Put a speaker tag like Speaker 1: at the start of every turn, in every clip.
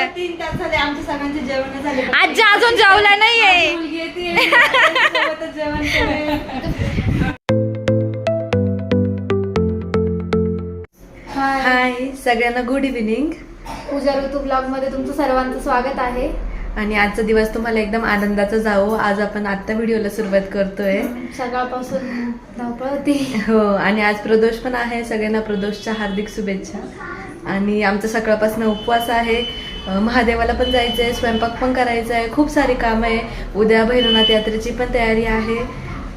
Speaker 1: झालं
Speaker 2: तीन तास झाले आमच्या सगळ्यांचे जेवण झाले.
Speaker 1: आजी अजून जेवला नाहीये.
Speaker 2: मुलगी येते सोबतच जेवण करेल.
Speaker 3: हाय. सगळ्यांना गुड इव्हिनिंग
Speaker 1: पूजा ऋतू ब्लॉगमध्ये तुमचं सर्वांचं स्वागत आहे.
Speaker 3: आणि आजचा दिवस तुम्हाला एकदम आनंदाचा जावो. आज आपण आत्ता व्हिडिओला सुरुवात करतोय.
Speaker 1: सकाळपासून धावपळ होती
Speaker 3: हो आणि आज प्रदोष पण आहे. सगळ्यांना प्रदोषच्या हार्दिक शुभेच्छा. आणि आमचा सकाळपासून उपवास आहे. महादेवाला पण जायचं आहे स्वयंपाक पण करायचा आहे खूप सारी कामं आहे. उद्या भैरवनाथ यात्रेची पण तयारी आहे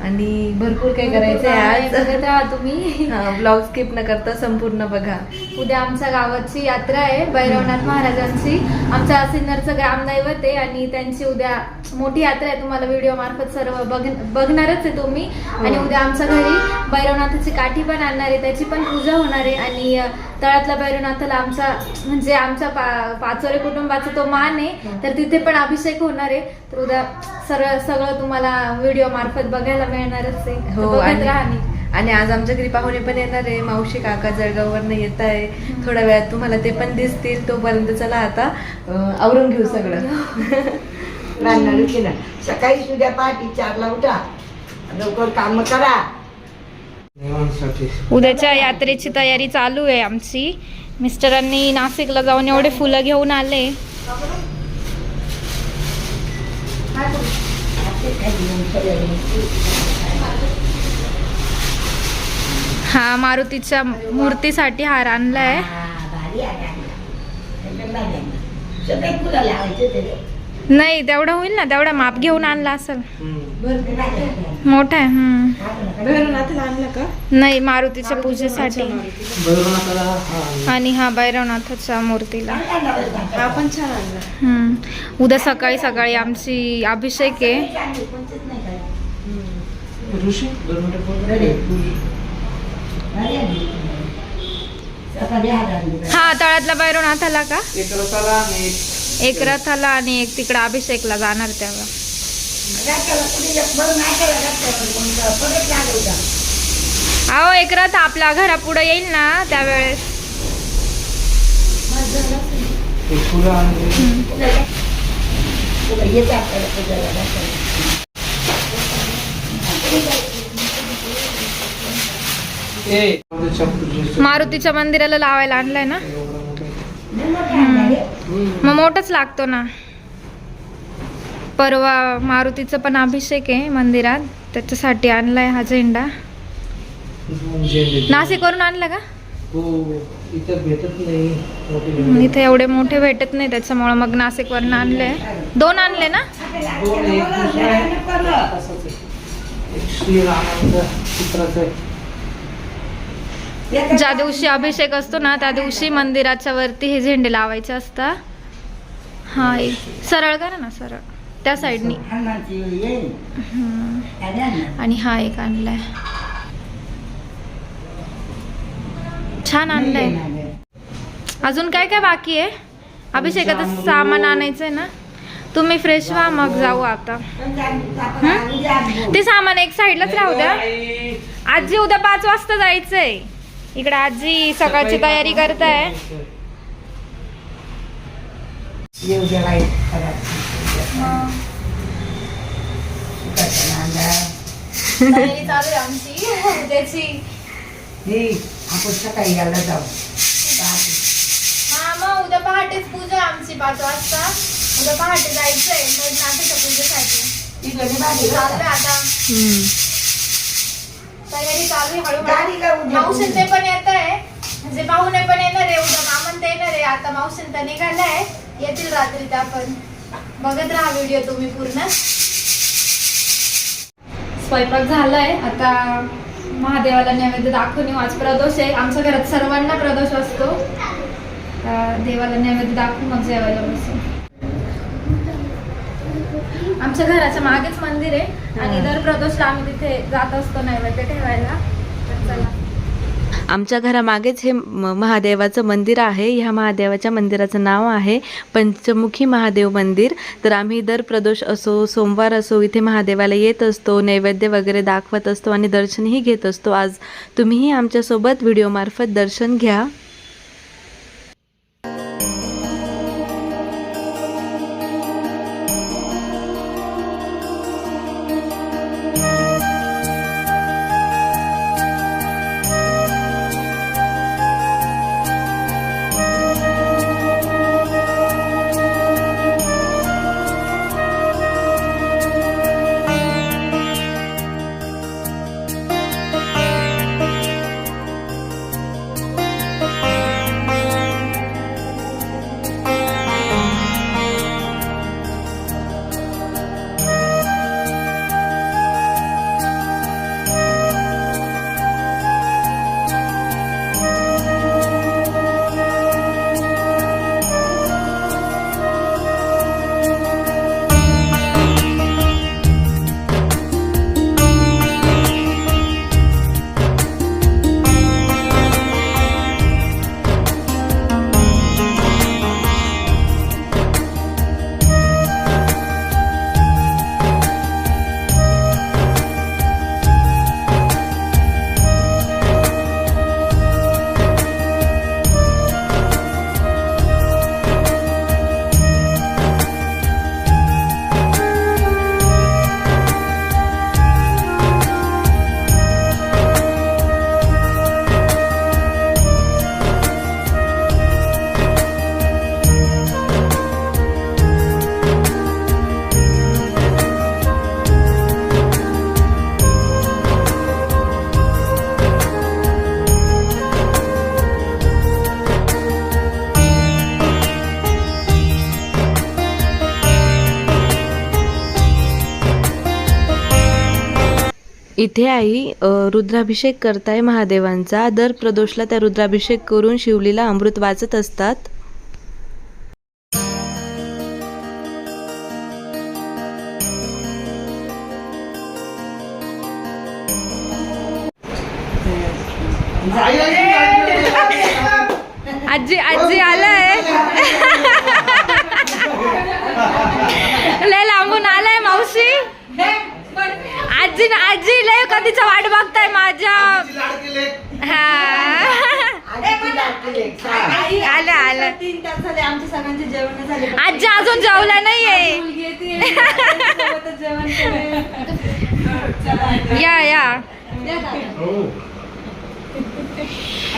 Speaker 3: आणि भरपूर काही करायचं आहे
Speaker 1: बघत
Speaker 3: आज.
Speaker 1: राहा तुम्ही.
Speaker 3: ब्लॉग स्किप न करता संपूर्ण बघा.
Speaker 1: उद्या आमच्या गावाची यात्रा आहे भैरवनाथ महाराजांची. आमच्या सिन्नरचं ग्रामदैवत आहे आणि त्यांची उद्या मोठी यात्रा आहे. तुम्हाला व्हिडिओ मार्फत सर्व बघ बघणारच आहे तुम्ही. आणि उद्या आमच्या घरी भैरवनाथाची काठी पण आणणार आहे त्याची पण पूजा होणार आहे. आणि अ, तळातल्या भैरवनाथाला आमचा म्हणजे आमच्या पा पाचोरे कुटुंबाचा तो मान आहे तर तिथे पण अभिषेक होणार आहे. तर उद्या सरळ सगळं तुम्हाला व्हिडिओ मार्फत बघायला मिळणारच आहे.
Speaker 3: हो
Speaker 1: बघत
Speaker 3: आणि. आणि आज आमच्या घरी पाहुणे पण येणार आहे. मावशी काका जळगाववरनं येत आहे. थोड्या वेळात तुम्हाला ते पण दिसतील. तोपर्यंत चला आता आवरून घेऊ सगळं.
Speaker 4: रांगणार सकाळी सुद्धा पहाटे चारला उठा. लवकर काम करा.
Speaker 1: उद्याच्या यात्रेची तयारी चालू आहे आमची. मिस्टरांनी नाशिकला जाऊन एवढे फुलं घेऊन आले. हा मारुतीच्या मूर्तीसाठी हार आणलाय. नाही तेवढं होईल ना तेवढा माप घेऊन आणला असेल. मोठा आहे नाही मारुतीच्या पूजेसाठी. आणि हा भैरवनाथाच्या मूर्तीला.
Speaker 2: हा पण छान
Speaker 1: उद्या सकाळी सकाळी आमची अभिषेक आहे. हा तळातला भैरवनाथाला का? एक रथाला आणि एक तिकडे अभिषेकला जाणार
Speaker 4: होतं.
Speaker 1: अहो एक रथ आपल्या घरापुढे येईल ना त्यावेळेस. मारुतीच्या मंदिराला लावायला आणलाय ना. मग मोठच लागतो ना. परवा मारुतीचं पण अभिषेक आहे मंदिरात. त्याच्यासाठी आणलाय हा झेंडा. नाशिकवरून आणला का?
Speaker 5: हो इथं
Speaker 1: एवढे मोठे भेटत नाही त्याच्यामुळे मग नाशिकवरून आणले. दोन आणले ना?
Speaker 5: चित्राचं
Speaker 1: ज्या दिवशी अभिषेक असतो ना त्या दिवशी मंदिराच्या वरती हे झेंडे लावायचे असतात. हा एक सरळ करा ना सरळ. त्या साईडनी. आणि हा एक आणलाय. छान आणलाय. अजून काय काय बाकी आहे? अभिषेकाचं सामान आणायचंय ना. तुम्ही फ्रेश व्हा मग जाऊ आता. ते सामान एक साईडलाच राहू द्या. आजी उद्या पाच वाजता जायचंय. इकडे आजी सकाळची तयारी करताय. आहे आमची. उद्याची.
Speaker 4: हे, आपण सकाळी यायला जाऊ. पहाटे.
Speaker 1: हा मग उद्या पहाटेच पूजा आमची पाच वाजता. उद्या पहाटे जायचंय. नाथाच्या पूजेसाठी आता. चालू आहे हळूहळू ते पण येत आहे. म्हणजे पाहुणे पण येणार आहे. उद्या मामन ते येणार आहे. आता मावशीन तर निघालाय येतील रात्री त्या पण बघत राहा व्हिडिओ तुम्ही पूर्ण. स्वयंपाक झालाय. आता महादेवाला नैवेद्य दाखवून येऊ. आज प्रदोष आहे. आमच्या घरात सर्वांना प्रदोष असतो. देवाला नैवेद्य दाखवून मग जेवायला बसू. आमच्या घराच्या मागेच मंदिर आहे. आणि दर प्रदोषला आम्ही तिथे जात असतो नैवेद्य ठेवायला.
Speaker 3: आमच्या घरामागेच हे महादेवाचं मंदिर आहे. ह्या महादेवाच्या मंदिराचं नाव आहे पंचमुखी महादेव मंदिर. तर आम्ही दर प्रदोष असो सोमवार असो इथे महादेवाला येत असतो नैवेद्य वगैरे दाखवत असतो आणि दर्शनही घेत असतो. आज तुम्हीही आमच्यासोबत व्हिडिओमार्फत दर्शन घ्या. इथे आई रुद्राभिषेक करताय महादेवांचा. दर प्रदोषला त्या रुद्राभिषेक करून शिवलीला अमृत वाचत असतात. आजी आजी आलाय. लय लांबून आलाय मावशी. आजी आजी लय कधीचा वाट बघताय माझ्या. हा. आलं आलं
Speaker 2: तीन तास झाले आमच्या सगळ्यांचे जेवण झाले.
Speaker 3: आजी अजून जेवला नाहीये. या या.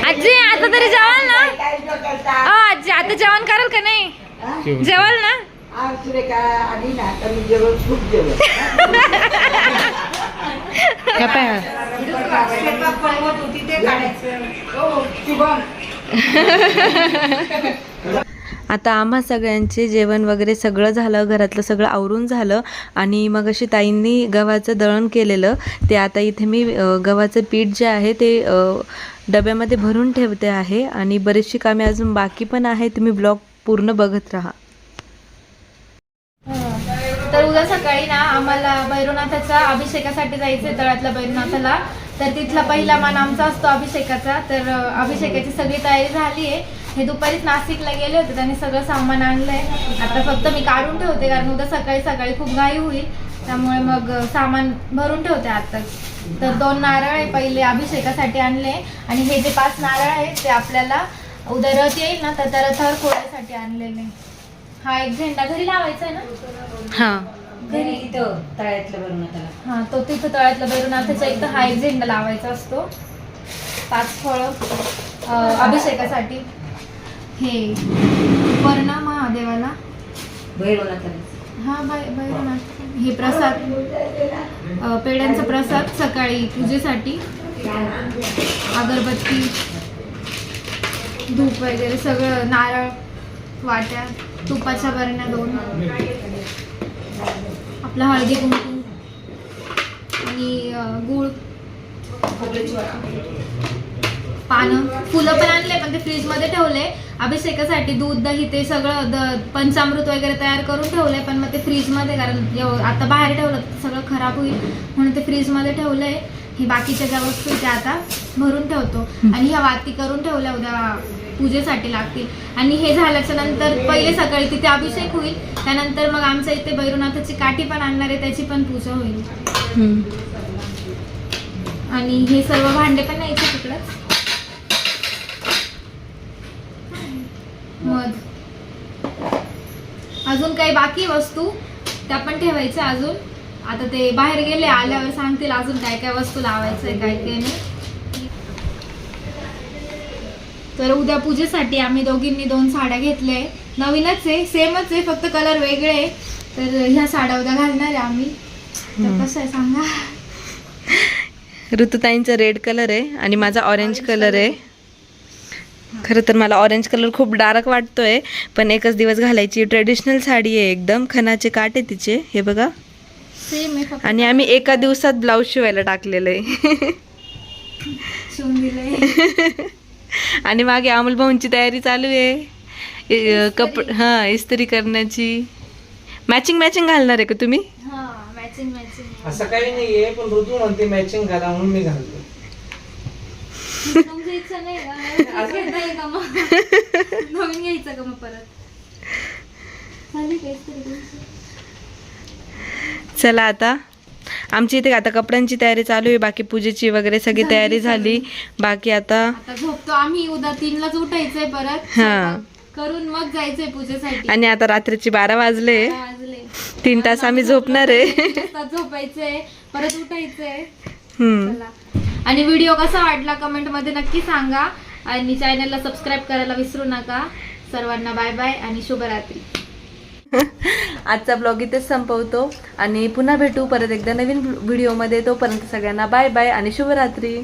Speaker 3: आजी आता तरी जेवाल ना? आजी आता जेवण कराल का नाही? जेवाल ना?
Speaker 4: आज सुरेखा आली ना तर मी जेवण खूप जेवण.
Speaker 3: आता आम्हा सगळ्यांचे जेवण वगैरे सगळं झालं घरातलं सगळं आवरून झालं आणि मग अशी ताईंनी गव्हाचं दळण केलेलं. ते आता इथे मी गव्हाचं पीठ जे आहे ते डब्यामध्ये भरून ठेवते आहे आणि बरीचशी कामे अजून बाकी पण आहे तुम्ही ब्लॉग पूर्ण बघत राहा.
Speaker 1: तर उद्या सकाळी ना आम्हाला भैरवनाथाचा अभिषेकासाठी जायचंय तळ्यातल्या भैरवनाथाला. तर तिथला पहिला मान आमचा असतो अभिषेकाचा. तर अभिषेकाची सगळी तयारी झाली आहे हे दुपारीच नाशिकला गेले होते त्यांनी सगळं सामान आणलंय. आता फक्त मी काढून ठेवते कारण उद्या सकाळी सकाळी खूप घाई होईल. त्यामुळे मग सामान भरून ठेवते आता. तर दोन नारळ आहे पहिले अभिषेकासाठी आणले. आणि हे जे पाच नारळ आहेत ते आपल्याला उद्या रथ येईल ना तर त्या रथावर फोडायसाठी आणलेले. हा एक झेंडा घरी लावायचा आहे ना?
Speaker 3: हां.
Speaker 2: घरी इथं तळ्यातलं त्याला
Speaker 1: हा तो तिथं तळ्यातला भैरवनाथाच्या इथं हा एक झेंडा लावायचा असतो. पाच फळं अं, अभिषेकासाठी. हे वर्ण महादेवाला. हा बै भैरवनाथ हे प्रसाद अं, पेड्यांचा प्रसाद सकाळी पूजेसाठी. अगरबत्ती धूप वगैरे सगळं नारळ वाट्या तुपाच्या बरण्या दोन. आपला हळदी कुंकू आणि गुळ. पानं. फुलं पण आणले पण ते फ्रीजमध्ये ठेवले. अभिषेकासाठी दूध दही ते सगळं द- पंचामृत वगैरे तयार करून ठेवलंय पण मग ते फ्रीजमध्ये कारण आता बाहेर ठेवलं तर सगळं खराब होईल म्हणून ते फ्रीजमध्ये ठेवलंय हे बाकीच्या ज्या वस्तू त्या आता भरून ठेवतो. आणि ह्या वाती करून ठेवल्या उद्या पूजेसाठी लागतील. आणि हे झाल्याच्यानंतर पहिले सकाळी तिथे अभिषेक होईल. त्यानंतर मग आमच्या इथे भैरवनाथाची काठी पण आणणार आहे त्याची पण पूजा होईल. आणि हे सर्व भांडे पण न्यायचे तिकडंच मध अजून काही बाकी वस्तू? त्या पण ठेवायच्या अजून. आता ते बाहेर गेले आल्यावर सांगतील अजून काय काय वस्तू लावायचंय काय काय नाही. तर उद्या पूजेसाठी आम्ही दोघींनी दोन साड्या घेतल्या नवीनच आहे सेमच आहे फक्त कलर वेगळे आहे. तर ह्या साड्या उद्या घालणार आहे आम्ही. तर कसं आहे सांगा?
Speaker 3: ऋतुताईंचा रेड कलर आहे आणि माझा ऑरेंज कलर आहे. खरं तर मला ऑरेंज कलर खूप डार्क वाटतोय पण एकच दिवस घालायची. ट्रेडिशनल साडी आहे एकदम खणाचे काट आहे तिचे हे बघा.
Speaker 1: सेम आहे फक्त
Speaker 3: आणि आम्ही एका दिवसात ब्लाऊज शिवायला टाकलेलं आहे.
Speaker 1: शिवून दिलंय.
Speaker 3: आणि मागे अमोल भाऊंची तयारी चालू आहे. कप हां इस्त्री करण्याची. मॅचिंग मॅचिंग घालणार आहे का तुम्ही?
Speaker 1: हा मॅचिंग मॅचिंग
Speaker 5: असं काही नाहीये पण ऋतू म्हणते मॅचिंग घाला म्हणून मी घालतो.
Speaker 1: नवीन घ्यायचं का मग परत?
Speaker 3: चला आता. आमची इथे आता कपड्यांची तयारी चालू आहे बाकी पूजेची वगैरे सगळी तयारी. झाली. बाकी आता
Speaker 1: झोपतो आम्ही उद्या तीनलाच उठायचंय परत.
Speaker 3: हा.
Speaker 1: करून मग जायचंय पूजेसाठी.
Speaker 3: आणि आता रात्रीची बारा वाजले. तीन तास आम्ही झोपणार आहे.
Speaker 1: झोपायचंय. परत उठायचंय. आणि व्हिडिओ कसा वाटला कमेंटमध्ये नक्की सांगा. आणि चॅनलला सबस्क्राईब करायला विसरू नका. सर्वांना बाय बाय आणि शुभरात्री.
Speaker 3: आजचा ब्लॉग इथेच संपवतो आणि पुन्हा भेटू परत एकदा नवीन व्हिडिओमध्ये तोपर्यंत सगळ्यांना बाय बाय आणि शुभरात्री.